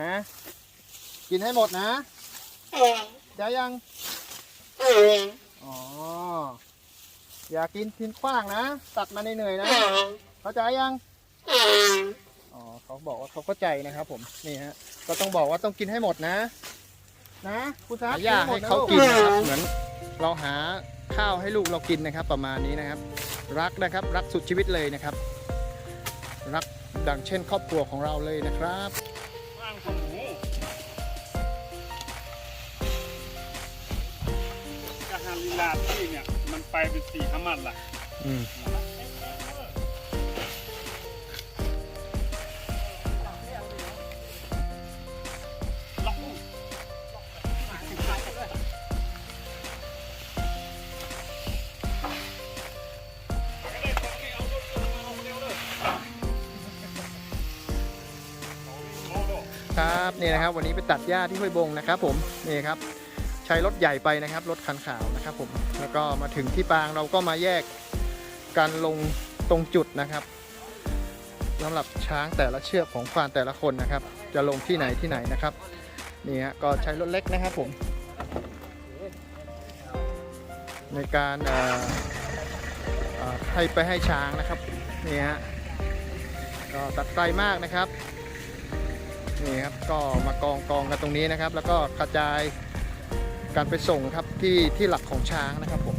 นะกินให้หมดนะเดี๋ยวยัง อ๋อ อย่ากินทิ้งขว้างนะ ตัดมาเหนื่อยๆนะ เข้าใจยัง อ๋อเขาบอกว่าเขาเข้าใจนะครับผม นี่ฮะ ก็ต้องบอกว่าต้องกินให้หมดนะ นะคุณซับหาหญ้าให้เขากินนะครับเหมือนเราหาข้าวให้ลูกเรากินนะครับ ประมาณนี้นะครับ รักนะครับ รักสุดชีวิตเลยนะครับ รักดังเช่นครอบครัวของเราเลยนะครับว่างของหมูกะหันลีลาที่เนี่ย มันไปเป็นสี่ขมันล่ะ อืม ครับนี่นะครับ วันนี้ไปตัดหญ้าที่ห้วยบงนะครับผมนี่ครับ ใช้รถใหญ่ไปนะครับ รถคันขาวนะครับผมแล้วก็มาถึงที่ปางเราก็มาแยกการลงตรงจุดนะครับสำหรับช้างแต่ละเชือกของควานแต่ละคนนะครับ จะลงที่ไหนที่ไหนนะครับนี่ฮะก็ใช้รถเล็กนะครับผม ในการให้ไปให้ช้างนะครับนี่ฮะก็ตัดไกลมากนะครับ นี่ครับก็มากองกองกันตรงนี้นะครับ แล้วก็กระจายการไปส่งครับที่ที่หลักของช้างนะครับผม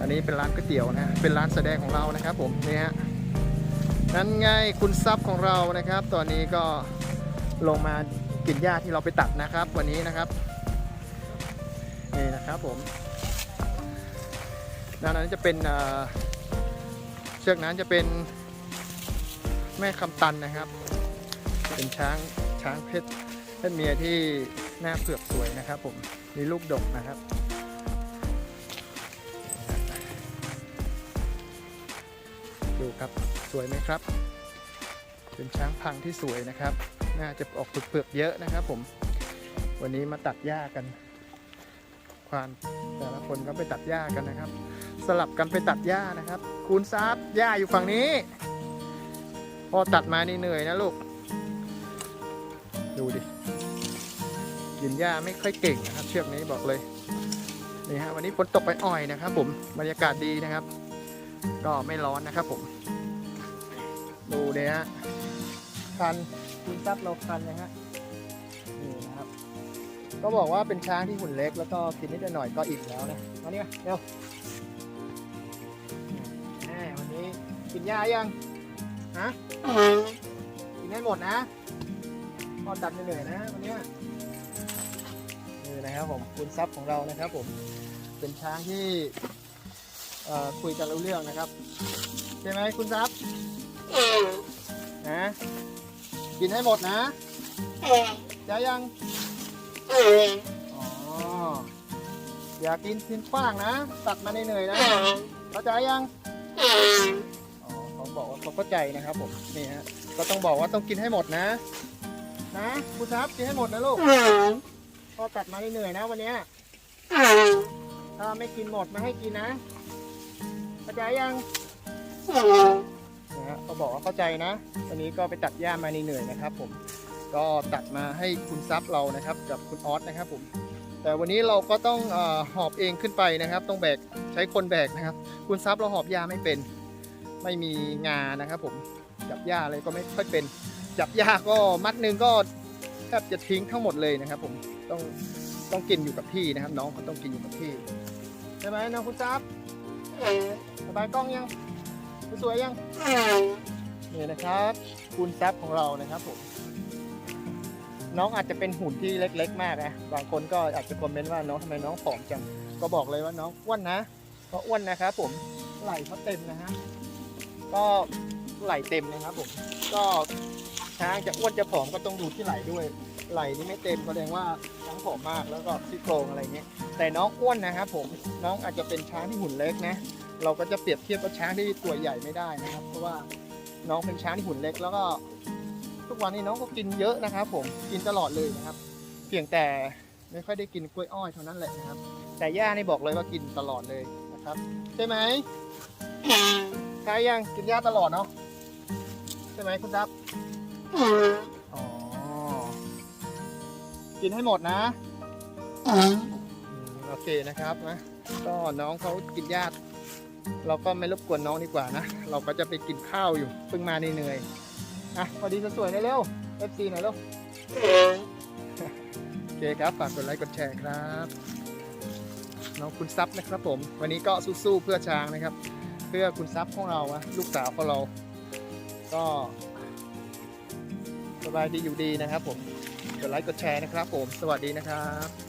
อันนี้เป็นร้านก๋วยเตี๋ยวนะเป็นร้านแสดงของเรานะครับ ผมนี่ฮะนั่นไงคุณซับของเรานะครับ ตอนนี้ก็ลงมากินหญ้าที่เราไปตัดนะครับ วันนี้นะครับนี่นะครับผมด้านนั้นจะเป็นเอ่อเชือกนั้นจะเป็นแม่คำตันนะครับ เป็นช้างช้างเพศเพศเมียที่หน้าเผือกสวยนะครับ ผมมีลูกดกนะครับดูครับสวยไหมครับ เป็นช้างพังที่สวยนะครับ น่าจะออกเผือกเยอะนะครับ ผม วันนี้มาตัดหญ้ากัน ควานแต่ละคนก็ไปตัดหญ้ากันนะครับ สลับกันไปตัดหญ้านะครับ คูณซับหญ้าอยู่ฝั่งนี้ พอตัดมานี่เหนื่อยนะลูก ดูดิ กินหญ้าไม่ค่อยเก่งนะครับ เชือกนี้บอกเลย นี่ฮะวันนี้ฝนตกไปอ่อยนะครับ ผมบรรยากาศดีนะครับ ก็ไม่ร้อนนะครับ ผม ดูเนี่ยฮะคันคุณซับเราคันนะฮะนี่นะครับ ก็บอกว่าเป็นช้างที่หุ่นเล็กแล้วก็กินนิดหน่อยก็อิ่มแล้วนะมานี่มาเร็วแหมวันนี้กินหญ้ายังฮะกินให้หมดนะ พอตัดเหนื่อยนะวันนี้นี่นะครับผมคุณซับของเรานะครับผมเป็นช้างที่เอ่อคุยกันรู้เรื่องนะครับใช่ไหมคุณซับนะกินให้หมดนะจะยังอ๋ออย่ากินทิ้งขว้างนะตัดมาเหนื่อยนะเข้าใจยังอ๋อเขาบอกว่าเขาเข้าใจนะครับผมนี่ฮะก็ต้องบอกว่าต้องกินให้หมดนะ นะคุณซับกินให้หมดนะลูกพ่อตัดมาเหนื่อยๆนะวันเนี้ยถ้าไม่กินหมดไม่ให้กินนะเข้าใจยังนะฮะเขาบอกว่าเข้าใจนะวันนี้ก็ไปตัดหญ้ามาเหนื่อยๆนะครับ ผมก็ตัดมาให้คุณซับเรานะครับ กับคุณออสนะครับ ผม แต่วันนี้เราก็ต้องเออหอบเองขึ้นไปนะครับ ต้องแบกใช้คนแบกนะครับ คุณซับเราหอบหญ้าไม่เป็น ไม่มีงานะครับ ผมจับหญ้าอะไรก็ไม่ค่อยเป็น จับหญ้าก็มัดหนึ่งก็แทบจะทิ้งทั้งหมดเลยนะครับ ผมต้องต้องกินอยู่กับที่นะครับ น้องเขาต้องกินอยู่กับที่ใช่ไหมน้องคุณซับสบายกล้องยังสวยยังนี่นะครับ คุณซับของเรานะครับผมน้องอาจจะเป็นหุ่นที่เล็ก ๆ มากนะบางคนก็อาจจะคอมเมนต์ว่าน้องทำไมน้องผอมจังก็บอกเลยว่าน้องอ้วนนะเพราะอ้วนนะครับผมไหล่เขาเต็มนะฮะก็ไหล่เต็มนะครับผมก็ ช้างจะอ้วนจะผอมก็ต้องดูที่ไหล่ด้วย ไหล่นี่ไม่เต็มแสดงว่าช้างผอมมากแล้วก็ซี่โครงอะไรเงี้ย แต่น้องอ้วนนะครับผมน้องอาจจะเป็นช้างที่หุ่นเล็กนะ เราก็จะเปรียบเทียบกับช้างที่ตัวใหญ่ไม่ได้นะครับ เพราะว่าน้องเป็นช้างที่หุ่นเล็กแล้วก็ ทุกวันนี้น้องก็กินเยอะนะครับ ผมกินตลอดเลยนะครับ เพียงแต่ไม่ค่อยได้กินกล้วยอ้อยเท่านั้นแหละนะครับ แต่ย่านี่บอกเลยว่ากินตลอดเลยนะครับ ใช่ไหมใช่ยังกินหญ้าตลอดเนาะใช่ไหมคุณดับ อ๋อ กินให้หมดนะอืมโอเคนะครับนะ ก็น้องเขากินหญ้าเราก็ไม่รบกวนน้องดีกว่านะ เราก็จะไปกินข้าวอยู่เพิ่งมาเหนื่อยๆอะพอดีสวยๆหน่อยเร็ว FC หน่อยเร็ว โอเคครับ ฝากกดไลค์กดแชร์ครับ น้องคุณซับนะครับผม วันนี้ก็สู้ๆเพื่อช้างนะครับ เพื่อคุณซับของเราอะลูกสาวของเรา ก็ สบายดีอยู่ดีนะครับผมกดไลค์กดแชร์นะครับผมสวัสดีนะครับ